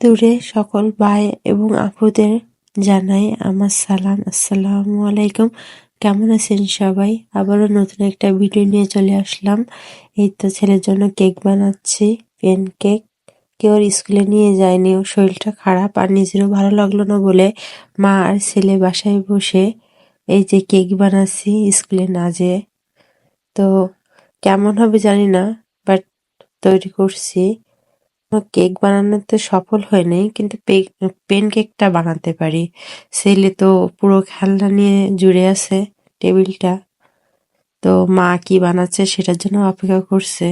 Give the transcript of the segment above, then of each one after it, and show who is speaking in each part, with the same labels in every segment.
Speaker 1: দূরে সকল ভাই এবং আপুদের জানাই আমার সালাম। আসসালামু আলাইকুম। কেমন আছেন সবাই? আবারও নতুন একটা ভিডিও নিয়ে চলে আসলাম। এই তো ছেলের জন্য কেক বানাচ্ছি পেন কেক কেউ স্কুলে নিয়ে যায়নি, ওর শরীরটা খারাপ আর নিজেরও ভালো লাগল না বলে মা আর ছেলে বাসায় বসে এই যে কেক বানাচ্ছি স্কুলে না যেয়ে। তো কেমন হবে জানি না বাট তৈরি করছি। কেক বানানোতে সফল হয়নি কিন্তু পেন কেকটা বানাতে পারি। ছেলে তো পুরো খেলনা নিয়ে জুড়ে আছে টেবিলটা। তো মা কি বানাচ্ছে সেটার জন্য অপেক্ষা করছে।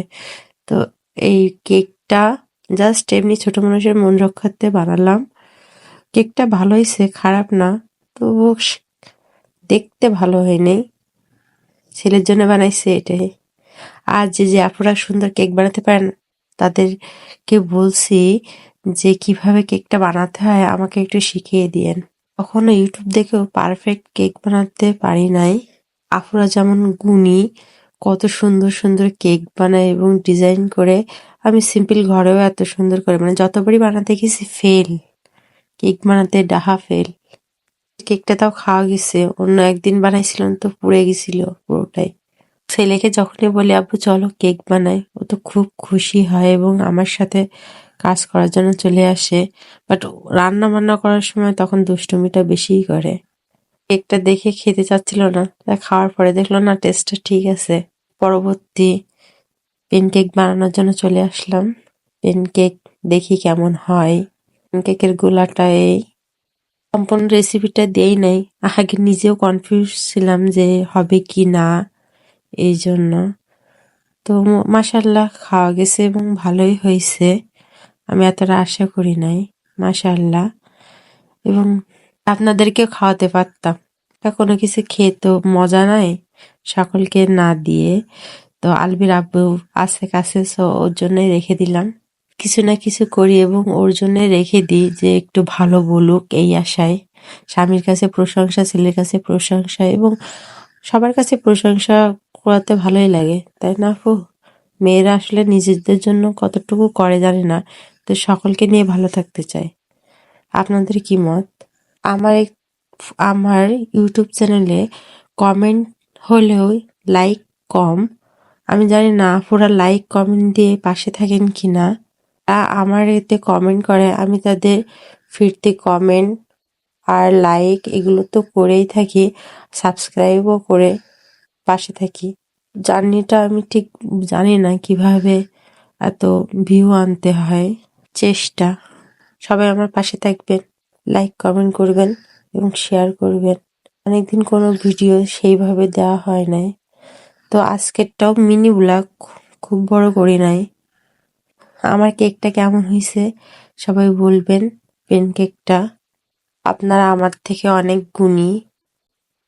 Speaker 1: তো এই কেকটা জাস্ট এমনি ছোট মানুষের মন রক্ষার্থে বানালাম। কেকটা ভালো হয়েছে, খারাপ না তো দেখতে ভালো হয়নি ছেলের জন্য বানাইছে এটাই। আর যে যে আপনারা সুন্দর কেক বানাতে পারেন তাদেরকে বলছি যে, কীভাবে কেকটা বানাতে হয়? আমাকে একটু শিখিয়ে দিয়েন। কখনো ইউটিউব দেখেও পারফেক্ট কেক বানাতে পারি নাই। আপুরা যেমন গুণী, কত সুন্দর সুন্দর কেক বানায় এবং ডিজাইন করে আমি সিম্পল ঘরেও এত সুন্দর করে মানে যতবারই বানাতে গেছি ফেল কেক বানাতে ডাহা ফেল কেকটা তাও খাওয়া গেছে, অন্য একদিন বানাইছিলাম তো পুড়ে গেছিল পুরোটাই। ছেলেকে যখনই বলি, আব্বু, চলো কেক বানাই। ও তো খুব খুশি হয় এবং আমার সাথে কাজ করার জন্য চলে আসে। বাট রান্না বান্না করার সময় তখন দুষ্টুমিটা বেশিই করে। কেকটা দেখে খেতে চাচ্ছিল না, তা খাওয়ার পরে দেখল, না, টেস্টটা ঠিক আছে। পরবর্তী পেনকেক বানানোর জন্য চলে আসলাম। পেনকেক দেখি কেমন হয়। পেনকেকের গোলাটা এই সম্পূর্ণ রেসিপিটা দেই নাই। আগে নিজেও কনফিউজ ছিলাম যে হবে কি না। এই জন্য তো মাসাল্লাহ খাওয়া গেছে এবং ভালোই হয়েছে। আমি এতটা আশা করি নাই মাসাল্লাহ এবং আপনাদেরকেও খাওয়াতে পারতাম। তা কোনো কিছু খেয়ে তো মজা নাই, সকলকে না দিয়ে। তো আলবির আব্বু আছে কাছে, সো ওর জন্যই রেখে দিলাম। কিছু না কিছু করি এবং ওর জন্য রেখে দিই যে একটু ভালো বলুক এই আশায়। স্বামীর কাছে প্রশংসা, ছেলের কাছে প্রশংসা এবং সবার কাছে প্রশংসা করাতে ভালোই লাগে, তাই না আপু? মেয়েরা আসলে নিজেদের জন্য কতটুকু করে জানে না, তো সকলকে নিয়ে ভালো থাকতে চায় আপনাদের কি মত? আমার আমার ইউটিউব চ্যানেলে কমেন্ট হলেও লাইক কম। আমি জানি না আপুরা লাইক কমেন্ট দিয়ে পাশে থাকেন কি না আমার এতে কমেন্ট করে, আমি তাদের ফিরতে কমেন্ট আর লাইক এগুলো তো করেই থাকি, সাবস্ক্রাইবও করে পাশে থাকি। জার্নিটা আমি ঠিক জানি না কীভাবে এত ভিউ আনতে হয়। চেষ্টা। সবাই আমার পাশে থাকবেন। লাইক কমেন্ট করবেন এবং শেয়ার করবেন। অনেকদিন কোনো ভিডিও সেইভাবে দেওয়া হয় নাই। তো আজকেরটাও মিনি ব্লগ খুব বড় করি নাই। আমার কেকটা কেমন হয়েছে সবাই বলবেন। পেন কেকটা আপনারা আমার থেকে অনেক গুণী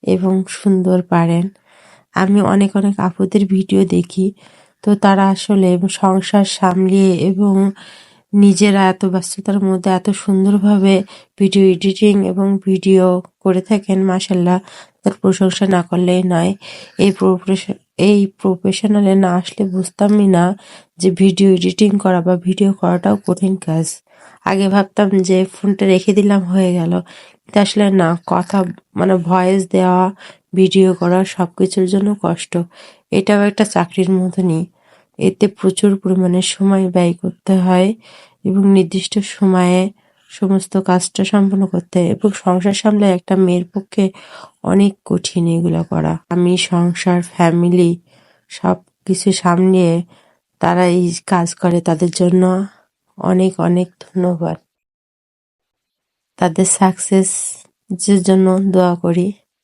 Speaker 1: এবং সুন্দর পারেন। আমি অনেক অনেক আপুদের ভিডিও দেখি। তো তারা আসলে সংসার সামলিয়ে এবং নিজেরা এত ব্যস্ততার মধ্যে এত সুন্দরভাবে ভিডিও এডিটিং এবং ভিডিও করে থাকেন মাসাল্লাহ তার প্রশংসা না করলেই নয়। এই এই প্রফেশনালে না আসলে বুঝতামই না যে ভিডিও এডিটিং করা বা ভিডিও করাটাও কঠিন কাজ। আগে ভাবতাম যে ফোনটা রেখে দিলাম, হয়ে গেল। কিন্তু আসলে না, কথা মানে ভয়েস দেওয়া ভিডিও করা সব কিছুর জন্য কষ্ট। এটাও একটা চাকরির মতনই। এতে প্রচুর পরিমাণে সময় ব্যয় করতে হয় এবং নির্দিষ্ট সময়ে সমস্ত কাজটা সম্পন্ন করতে হয় এবং সংসার সামলে একটা মেয়ের পক্ষে অনেক কঠিন এগুলো করা। আমি সংসার ফ্যামিলি সব কিছু সামলিয়ে তারা এই কাজ করে, তাদের জন্য অনেক অনেক ধন্যবাদ। তাদের সাকসেস জন্য দোয়া করি।